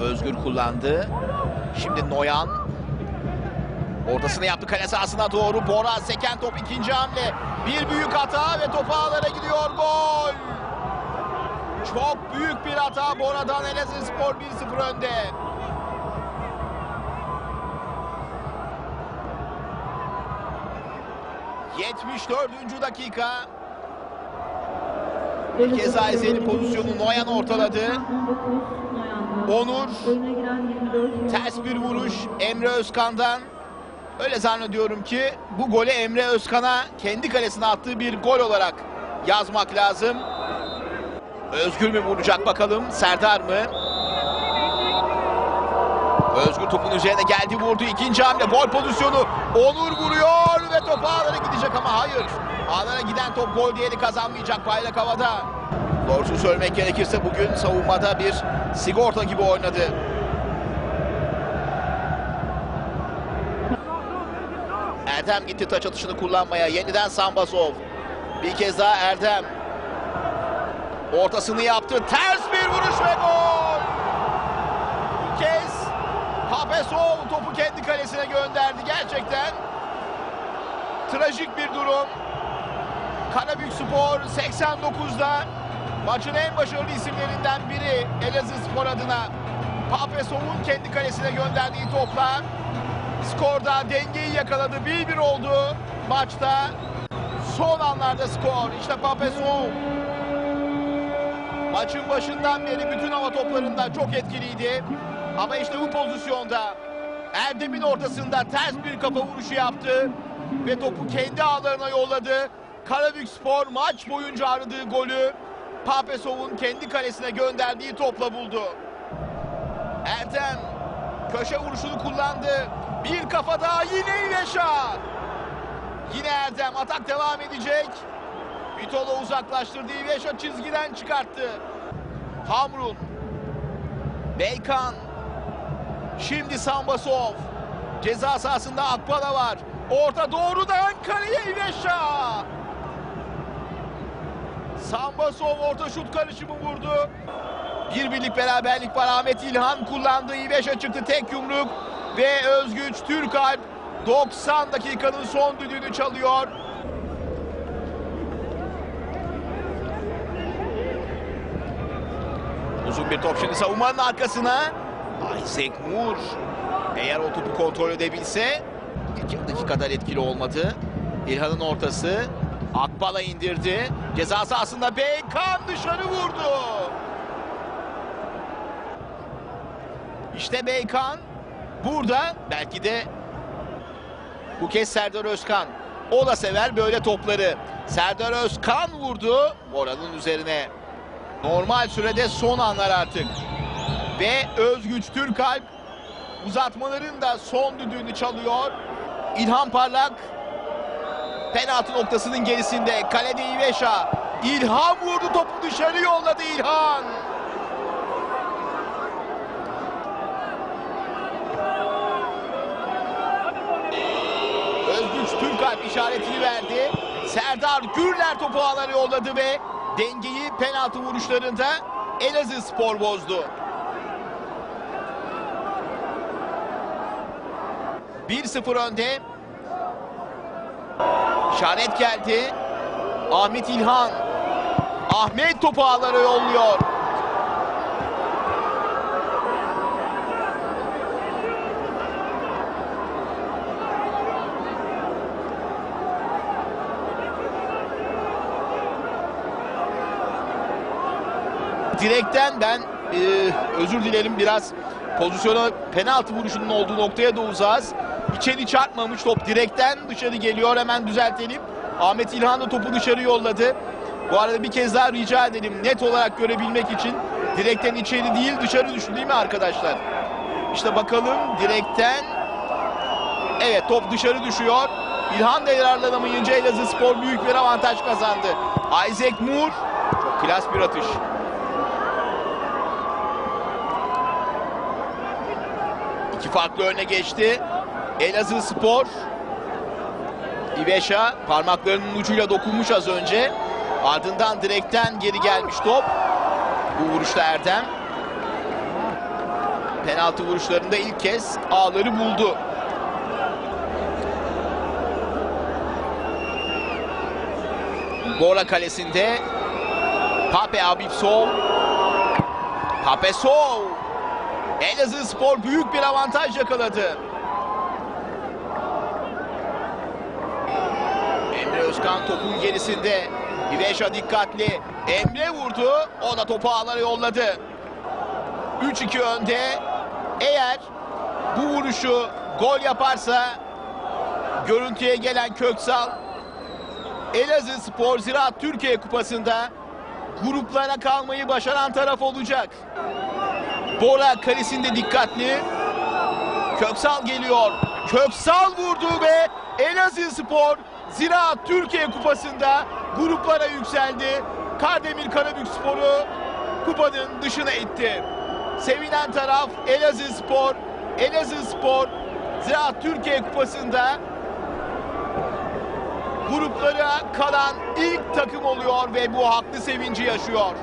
Özgür kullandı. Şimdi Noyan. Ortasını yaptı kale sahasına doğru. Bora seken top ikinci hamle. Bir büyük hata ve topu ağlara gidiyor. Gol! Çok büyük bir hata Bora'dan Elazığspor 1-0 önde. ...74. dakika... Bir kez daha pozisyonu. Noyan ortaladı. Onur. Ters bir vuruş Emre Özkan'dan. Öyle zannediyorum ki bu golü Emre Özkan'a kendi kalesine attığı bir gol olarak yazmak lazım. Özgür mü vuracak bakalım Serdar mı? Özgür topun üzerine geldi vurdu ikinci hamle gol pozisyonu Onur vuruyor ve top ağlara gidecek ama hayır ağlara giden top gol değeri kazanmayacak bayrak havada doğrusunu söylemek gerekirse bugün savunmada bir sigorta gibi oynadı Erdem gitti taç atışını kullanmaya. Yeniden Sambasov. Bir kez daha Erdem. Ortasını yaptı. Ters bir vuruş ve gol. Bu kez Papesov topu kendi kalesine gönderdi. Gerçekten trajik bir durum. Karabük Spor 89'da maçın en başarılı isimlerinden biri Elazığ Spor adına Papesov'un kendi kalesine gönderdiği topla Skorda dengeyi yakaladı. 1-1 oldu maçta. Son anlarda skor. İşte Papesov. Maçın başından beri bütün hava toplarında çok etkiliydi. Ama işte bu pozisyonda Erdem'in ortasında ters bir kafa vuruşu yaptı. Ve topu kendi ağlarına yolladı. Karabük Spor maç boyunca aradığı golü Papesov'un kendi kalesine gönderdiği topla buldu. Erdem köşe vuruşunu kullandı. Bir kafa daha yine İveşa. Yine Erdem atak devam edecek. Vitolo uzaklaştırdı. İveşa çizgiden çıkarttı. Hamrun. Beykan. Şimdi Sambasov. Ceza sahasında Akbala var. Orta doğrudan kaleye İveşa. Sambasov orta şut karışımı vurdu. Bir birlik beraberlik var. Ahmet İlhan kullandı. İveşa çıktı tek yumruk. Ve Özgüç Türkalp 90 dakikanın son düdüğünü çalıyor. Uzun bir top şimdi savunmanın arkasına. Isaac Moore. Eğer o topu kontrol edebilse ilk yarıdaki kadar etkili olmadı. İlhan'ın ortası. Akbal'a indirdi. Ceza sahasında Beykan dışarı vurdu. İşte Beykan burada belki de bu kez Serdar Özkan. O da sever böyle topları. Serdar Özkan vurdu oranın üzerine. Normal sürede son anlar artık. Ve Özgüç Türkalp uzatmaların da son düdüğünü çalıyor. İlhan Parlak penaltı noktasının gerisinde. Kalede İveşa. İlhan vurdu topu dışarı yolladı İlhan. Özgüç Türkalp işaretini verdi. Serdar Gürler topu ağlara yolladı ve dengeyi penaltı vuruşlarında Elazığ Spor bozdu. 1-0 önde. İşaret geldi. Ahmet İlhan. Ahmet topu ağlara yolluyor. Direkten ben e, özür dilerim biraz pozisyona penaltı vuruşunun olduğu noktaya da uzağız. İçeri çarpmamış top direkten dışarı geliyor hemen düzeltelim. Ahmet İlhan da topu dışarı yolladı. Bu arada bir kez daha rica edelim net olarak görebilmek için direkten içeri değil dışarı düştü değil mi arkadaşlar? İşte bakalım direkten evet top dışarı düşüyor. İlhan da yararlanamayınca Elazığ Spor büyük bir avantaj kazandı. Isaac Moore çok klas bir atış. İki farklı öne geçti. Elazığ Spor. İveşa parmaklarının ucuyla dokunmuş az önce. Ardından direkten geri gelmiş top. Bu vuruşta Erdem. penaltı vuruşlarında ilk kez ağları buldu. Bora kalesinde Pape Abipsov Pape Sov Elazığ Spor büyük bir avantaj yakaladı. Emre Özkan topun gerisinde. Biveşa dikkatli. Emre vurdu. O da topu ağlara yolladı. 3-2 önde. Eğer bu vuruşu gol yaparsa görüntüye gelen Köksal Elazığ Spor Ziraat Türkiye Kupası'nda gruplara kalmayı başaran taraf olacak. Bora kalesinde dikkatli. Köksal geliyor. Köksal vurdu ve Elazığ Spor Ziraat Türkiye Kupası'nda gruplara yükseldi. Kardemir Karabük Spor'u kupanın dışına itti. Sevinen taraf Elazığ Spor. Elazığ Spor Ziraat Türkiye Kupası'nda gruplara kalan ilk takım oluyor ve bu haklı sevinci yaşıyor.